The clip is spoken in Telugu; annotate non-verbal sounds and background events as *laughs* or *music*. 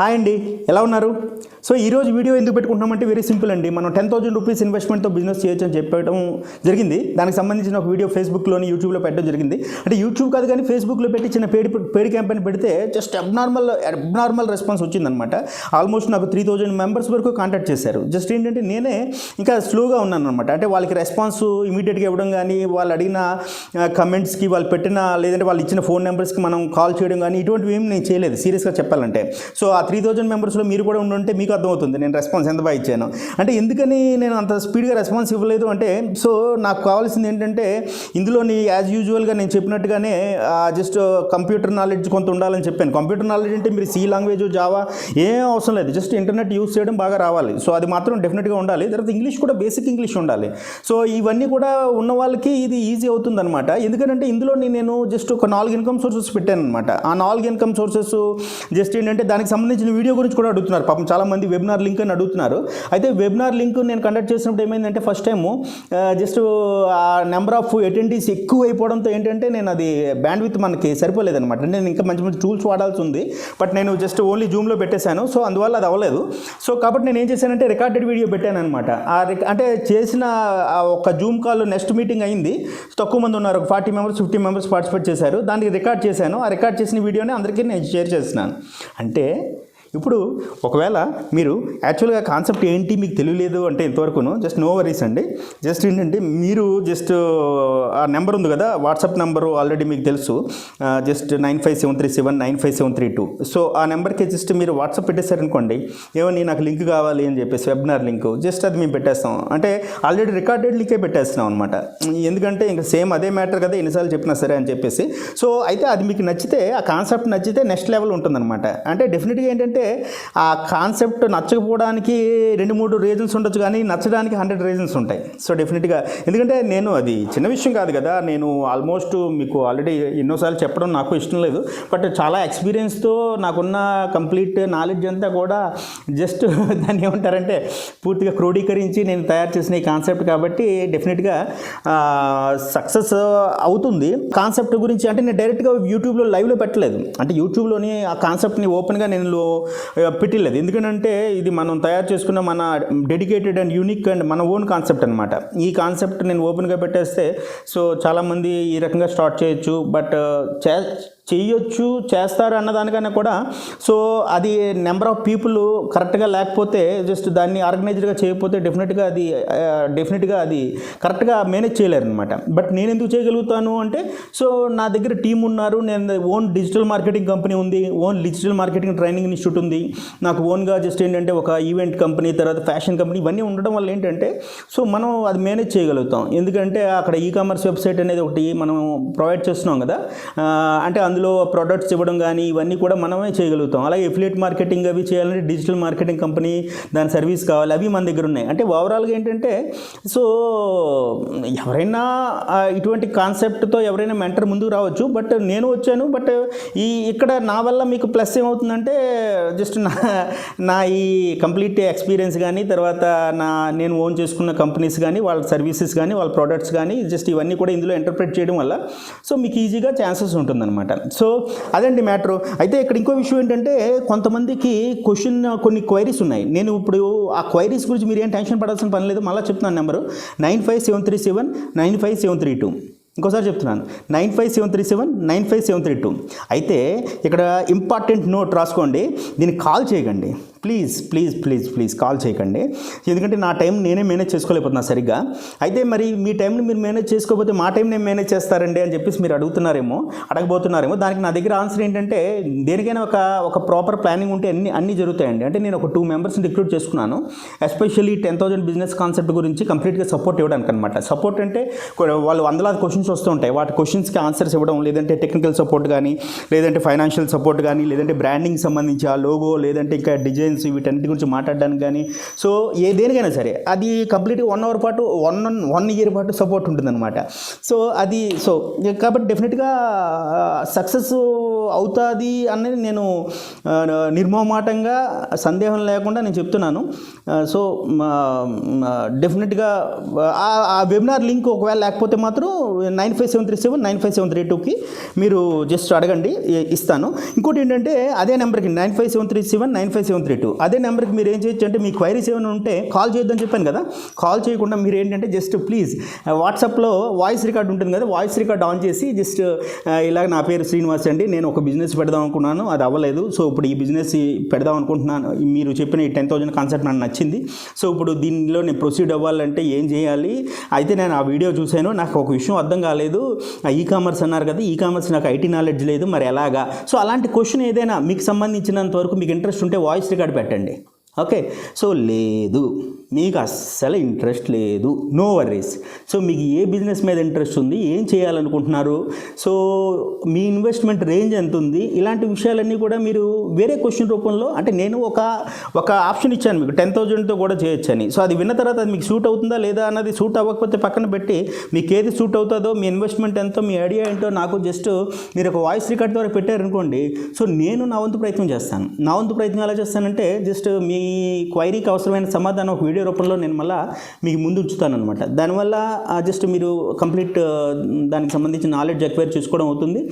హాయ్ అండి ఎలా ఉన్నారు? సో ఈరోజు వీడియో ఎందుకు పెట్టుకుంటున్నామంటే వెరీ సింపుల్ అండి. మనం టెన్ థౌసండ్ రూపీస్ ఇన్వెస్ట్మెంట్తో బిజినెస్ చేయొచ్చు అని చెప్పడం జరిగింది. దానికి సంబంధించిన ఒక వీడియో ఫేస్బుక్లోని యూట్యూబ్లో పెట్టడం జరిగింది. అంటే యూట్యూబ్ కాదు కానీ ఫేస్బుక్లో పెట్టి చిన్న పేడ్ పేడ్ క్యాంపెయిన్ పెడితే జస్ట్ అబ్నార్మల్ అబ్నార్మల్ రెస్పాన్స్ వచ్చిందనమాట ఆల్మోస్ట్ నాకు త్రీ థౌజండ్ మెంబర్స్ వరకు కాంటాక్ట్ చేశారు. జస్ట్ ఏంటంటే నేనే ఇంకా స్లోగా ఉన్నాను అనమాట అంటే వాళ్ళకి రెస్పాన్స్ ఇమీడియట్గా ఇవ్వడం కానీ వాళ్ళు అడిగిన కమెంట్స్కి వాళ్ళు పెట్టిన లేదంటే వాళ్ళు ఇచ్చిన ఫోన్ నెంబర్స్కి మనం కాల్ చేయడం కానీ ఇటువంటివి ఏమి నేను చేయలేదు. సీరియస్గా చెప్పాలంటే. సో ఆ త్రీ థౌజండ్ మెంబర్స్లో మీరు కూడా ఉండుంటే మీకు అర్థమవుతుంది. నేను రెస్పాన్స్ ఎంత బాగా ఇచ్చాను. అంటే ఎందుకని నేను అంత స్పీడ్గా రెస్పాన్స్ ఇవ్వలేదు అంటే సో నాకు కావాల్సింది ఏంటంటే ఇందులోని యాజ్ యూజువల్గా నేను చెప్పినట్టుగానే జస్ట్ కంప్యూటర్ నాలెడ్జ్ కొంత ఉండాలని చెప్పాను. కంప్యూటర్ నాలెడ్జ్ అంటే మీరు సి లాంగ్వేజ్ జావా ఏం అవసరం లేదు. జస్ట్ ఇంటర్నెట్ యూస్ చేయడం బాగా రావాలి. సో అది మాత్రం డెఫినెట్గా ఉండాలి. తర్వాత ఇంగ్లీష్ కూడా బేసిక్ ఇంగ్లీష్ ఉండాలి. సో ఇవన్నీ కూడా ఉన్న వాళ్ళకి ఇది ఈజీ అవుతుంది అనమాట ఎందుకంటే ఇందులో నేను జస్ట్ ఒక నాలుగు ఇన్కమ్ సోర్సెస్ పెట్టాను అనమాట ఆ నాలుగు ఇన్కమ్ సోర్సెస్ జస్ట్ ఏంటంటే దానికి సంబంధించిన వీడియో గురించి కూడా అడుగుతున్నారు. పాపం చాలా మంది వెబినార్ లింక్ అని అడుగుతున్నారు. అయితే వెబినార్ లింక్ నేను కండక్ట్ చేసినప్పుడు ఏమైందంటే ఫస్ట్ టైము జస్ట్ ఆ నెంబర్ ఆఫ్ అటెండీస్ ఎక్కువ అయిపోవడంతో ఏంటంటే నేను అది బ్యాండ్ విత్ మనకి సరిపోలేదనమాట నేను ఇంకా మంచి మంచి టూల్స్ వాడాల్సి ఉంది. బట్ నేను జస్ట్ ఓన్లీ జూమ్లో పెట్టేశాను. సో అందువల్ల అది అవ్వలేదు. సో కాబట్టి నేను ఏం చేశానంటే రికార్డెడ్ వీడియో పెట్టాను అనమాట ఆ అంటే చేసిన ఆ ఒక జూమ్ కాల్ నెక్స్ట్ మీటింగ్ అయింది. తక్కువ మంది ఉన్నారు. ఒక forty members fifty members participate చేశారు. దానికి రికార్డ్ చేశాను. ఆ రికార్డ్ చేసిన వీడియోని అందరికీ నేను షేర్ చేస్తున్నాను. అంటే ఇప్పుడు ఒకవేళ మీరు యాక్చువల్గా కాన్సెప్ట్ ఏంటి మీకు తెలియలేదు అంటే ఇంతవరకును జస్ట్ నో వరీస్ అండి. జస్ట్ ఏంటంటే మీరు జస్ట్ ఆ నెంబర్ ఉంది కదా వాట్సాప్ నెంబరు ఆల్రెడీ మీకు తెలుసు. Just nine five seven three seven nine five seven three two so ఆ నెంబర్కి జస్ట్ మీరు వాట్సాప్ పెట్టేశారనుకోండి ఏమని నాకు లింక్ కావాలి అని చెప్పేసి వెబినార్ లింక్ జస్ట్ అది మేము పెట్టేస్తాం. అంటే ఆల్రెడీ రికార్డెడ్ లింకే పెట్టేస్తున్నాం అనమాట ఎందుకంటే ఇంకా సేమ్ అదే మ్యాటర్ కదా ఎన్నిసార్లు చెప్పినా సరే అని చెప్పేసి. సో అయితే అది మీకు నచ్చితే ఆ కాన్సెప్ట్ నచ్చితే నెక్స్ట్ లెవెల్ ఉంటుందన్నమాట. అంటే డెఫినెట్గా ఏంటంటే ఆ కాన్సెప్ట్ నచ్చకపోవడానికి రెండు మూడు రీజన్స్ ఉండొచ్చు కానీ నచ్చడానికి హండ్రెడ్ రీజన్స్ ఉంటాయి. సో డెఫినెట్గా ఎందుకంటే నేను అది చిన్న విషయం కాదు కదా నేను ఆల్మోస్ట్ మీకు ఆల్రెడీ ఎన్నోసార్లు చెప్పడం నాకు ఇష్టం లేదు. బట్ చాలా ఎక్స్పీరియన్స్తో నాకున్న కంప్లీట్ నాలెడ్జ్ అంతా కూడా జస్ట్ *laughs* దాన్ని ఏమంటారంటే పూర్తిగా క్రోడీకరించి నేను తయారు చేసిన ఈ కాన్సెప్ట్ కాబట్టి డెఫినెట్గా సక్సెస్ అవుతుంది. కాన్సెప్ట్ గురించి అంటే నేను డైరెక్ట్గా యూట్యూబ్లో లైవ్లో పెట్టలేదు. అంటే యూట్యూబ్లోని ఆ కాన్సెప్ట్ని ఓపెన్గా నేను లో- పెట్టలేదు ఎందుకంటే ఇది మనం తయారు చేసుకున్న మన డెడికేటెడ్ అండ్ యూనిక్ అండ్ మన ఓన్ కాన్సెప్ట్ అనమాట ఈ కాన్సెప్ట్ నేను ఓపెన్గా పెట్టేస్తే సో చాలామంది ఈ రకంగా స్టార్ట్ చేయొచ్చు. బట్ చే చేయొచ్చు చేస్తారు అన్నదానికన్నా కూడా సో అది నెంబర్ ఆఫ్ పీపుల్ కరెక్ట్గా లేకపోతే జస్ట్ దాన్ని ఆర్గనైజ్డ్గా చేయకపోతే డెఫినెట్గా అది డెఫినెట్గా అది కరెక్ట్గా మేనేజ్ చేయలేరు అనమాట బట్ నేను ఎందుకు చేయగలుగుతాను అంటే సో నా దగ్గర టీం ఉన్నారు నేను ఓన్ డిజిటల్ మార్కెటింగ్ కంపెనీ ఉంది own digital marketing training institute ఉంది. నాకు ఓన్గా జస్ట్ ఏంటంటే ఒక ఈవెంట్ కంపెనీ తర్వాత ఫ్యాషన్ కంపెనీ ఇవన్నీ ఉండడం వల్ల ఏంటంటే సో మనం అది మేనేజ్ చేయగలుగుతాం. ఎందుకంటే అక్కడ ఈ కామర్స్ వెబ్సైట్ అనేది ఒకటి మనం ప్రొవైడ్ చేస్తున్నాం కదా అంటే అందులో ప్రొడక్ట్స్ ఇవ్వడం కానీ ఇవన్నీ కూడా మనమే చేయగలుగుతాం. అలాగే ఎఫిలియేట్ మార్కెటింగ్ అవి చేయాలంటే డిజిటల్ మార్కెటింగ్ కంపెనీ దాని సర్వీస్ కావాలి. అవి మన దగ్గర ఉన్నాయి. అంటే ఓవరాల్గా ఏంటంటే సో ఎవరైనా ఇటువంటి కాన్సెప్ట్తో ఎవరైనా మెంటర్ ముందుకు రావచ్చు. బట్ నేను వచ్చాను. బట్ ఈ ఇక్కడ నా వల్ల మీకు ప్లస్ ఏమవుతుందంటే జస్ట్ నా నా ఈ కంప్లీట్ ఎక్స్పీరియన్స్ కానీ తర్వాత నా నేను ఓన్ చేసుకున్న కంపెనీస్ కానీ వాళ్ళ సర్వీసెస్ కానీ వాళ్ళ ప్రోడక్ట్స్ కానీ జస్ట్ ఇవన్నీ కూడా ఇందులో ఇంటర్ప్రిట్ చేయడం వల్ల సో మీకు ఈజీగా ఛాన్సెస్ ఉంటుందన్నమాట. సో అదండి మ్యాటరు. అయితే ఇక్కడ ఇంకో విషయం ఏంటంటే కొంతమందికి క్వశ్చన్ కొన్ని క్వైరీస్ ఉన్నాయి. నేను ఇప్పుడు ఆ క్వైరీస్ గురించి మీరు ఏం టెన్షన్ పడాల్సిన పని లేదు మళ్ళీ చెప్తున్నాను number. Nine five seven three seven nine five seven three two. ఇంకోసారి చెప్తున్నాను. Nine five seven three seven nine five seven three two. అయితే ఇక్కడ ఇంపార్టెంట్ నోట్ రాసుకోండి. దీనికి కాల్ చేయకండి. Please please please please call చేయకండి. ఎందుకంటే నా టైం నేనే మేనేజ్ చేసుకోలేకపోతున్నా సరిగ్గా. అయితే మరి మీ టైంని మీరు మేనేజ్ చేసుకోకపోతే మా టైం నేను మేనేజ్ చేస్తారండి అని చెప్పేసి మీరు అడుగుతున్నారేమో అడగబోతున్నారేమో. దానికి నా దగ్గర ఆన్సర్ ఏంటంటే దేనికైనా ఒక ఒక ప్రాపర్ ప్లానింగ్ ఉంటే అన్ని అన్నీ జరుగుతాయండి. అంటే నేను ఒక టూ మెంబర్స్ని రిక్రూట్ చేసుకున్నాను. Especially ten thousand business concept గురించి కంప్లీట్గా సపోర్ట్ ఇవ్వడానికి అనమాట సపోర్ట్ అంటే వాళ్ళు వందలాది క్వశ్చన్స్ వస్తూ ఉంటాయి. వాటి క్వశ్చన్స్కి ఆన్సర్స్ ఇవ్వడం లేదంటే టెక్నికల్ సపోర్ట్ కానీ లేదంటే ఫైనాన్షియల్ సపోర్ట్ కానీ లేదంటే బ్రాండింగ్ సంబంధించి ఆ లోగో లేదంటే ఇంకా డిజైన్ డిజైన్స్ వీటన్నిటి గురించి మాట్లాడడానికి కానీ సో ఏ దేనికైనా సరే అది కంప్లీట్ వన్ అవర్ పాటు వన్ వన్ ఇయర్ పాటు సపోర్ట్ ఉంటుందన్నమాట. సో అది సో కాబట్టి డెఫినెట్గా సక్సెస్ అవుతుంది అనేది నేను నిర్మోహమాటంగా సందేహం లేకుండా నేను చెప్తున్నాను. సో డెఫినెట్గా ఆ- వెబినార్ లింక్ ఒకవేళ లేకపోతే మాత్రం nine five seven three seven nine five seven three టూకి మీరు జస్ట్ అడగండి ఇస్తాను. ఇంకోటి ఏంటంటే అదే నెంబర్కి nine five seven three seven nine five seven three two. అదే నెంబర్కి మీరు ఏం చేయొచ్చు అంటే మీ క్వైరీస్ ఏమైనా ఉంటే కాల్ చేయొద్దని చెప్పాను కదా కాల్ చేయకుండా మీరు ఏంటంటే జస్ట్ ప్లీజ్ వాట్సాప్లో వాయిస్ రికార్డ్ ఉంటుంది కదా వాయిస్ రికార్డ్ ఆన్ చేసి జస్ట్ ఇలాగ నా పేరు శ్రీనివాస్ అండి నేను ఒక బిజినెస్ పెడదాం అనుకున్నాను అది అవ్వలేదు. సో ఇప్పుడు ఈ బిజినెస్ పెడదాం అనుకుంటున్నాను. మీరు చెప్పిన ఈ టెన్ థౌజండ్ కాన్సెప్ట్ నాకు నచ్చింది. సో ఇప్పుడు దీనిలో నేను ప్రొసీడ్ అవ్వాలంటే ఏం చేయాలి? అయితే నేను ఆ వీడియో చూశాను నాకు ఒక విషయం అర్థం కాలేదు. ఈ కామర్స్ అన్నారు కదా ఈ కామర్స్ నాకు ఐటీ నాలెడ్జ్ లేదు మరి ఎలాగా? సో అలాంటి క్వశ్చన్ ఏదైనా మీకు సంబంధించినంత వరకు మీకు ఇంట్రెస్ట్ ఉంటే వాయిస్ రికార్డ్ పెట్టండి. ఓకే. సో లేదు. మీకు అస్సలు ఇంట్రెస్ట్ లేదు. No worries. సో మీకు ఏ బిజినెస్ మీద ఇంట్రెస్ట్ ఉంది? ఏం చేయాలనుకుంటున్నారు? సో మీ ఇన్వెస్ట్మెంట్ రేంజ్ ఎంత ఉంది? ఇలాంటి విషయాలన్నీ కూడా మీరు వేరే క్వశ్చన్ రూపంలో అంటే నేను ఒక ఒక ఆప్షన్ ఇచ్చాను మీకు. టెన్ థౌజండ్తో కూడా చేయొచ్చని. సో అది విన్న తర్వాత అది మీకు సూట్ అవుతుందా లేదా అన్నది సూట్ అవ్వకపోతే పక్కన పెట్టి మీకు ఏది సూట్ అవుతుందో మీ ఇన్వెస్ట్మెంట్ ఎంతో మీ ఐడియా ఏంటో నాకు జస్ట్ మీరు ఒక వాయిస్ రికార్డ్ ద్వారా పెట్టారనుకోండి. సో నేను నా వంతు ప్రయత్నం చేస్తాను. నా వంతు ప్రయత్నం ఎలా చేస్తానంటే జస్ట్ మీ క్వైరీకి అవసరమైన సమాధానం ఒక వీడియో రూపంలో నేను మళ్ళీ మీకు ముందు ఉంచుతాను అనమాట దానివల్ల జస్ట్ మీరు కంప్లీట్ దానికి సంబంధించిన నాలెడ్జ్ ఎక్వైర్ చేసుకోవడం అవుతుంది.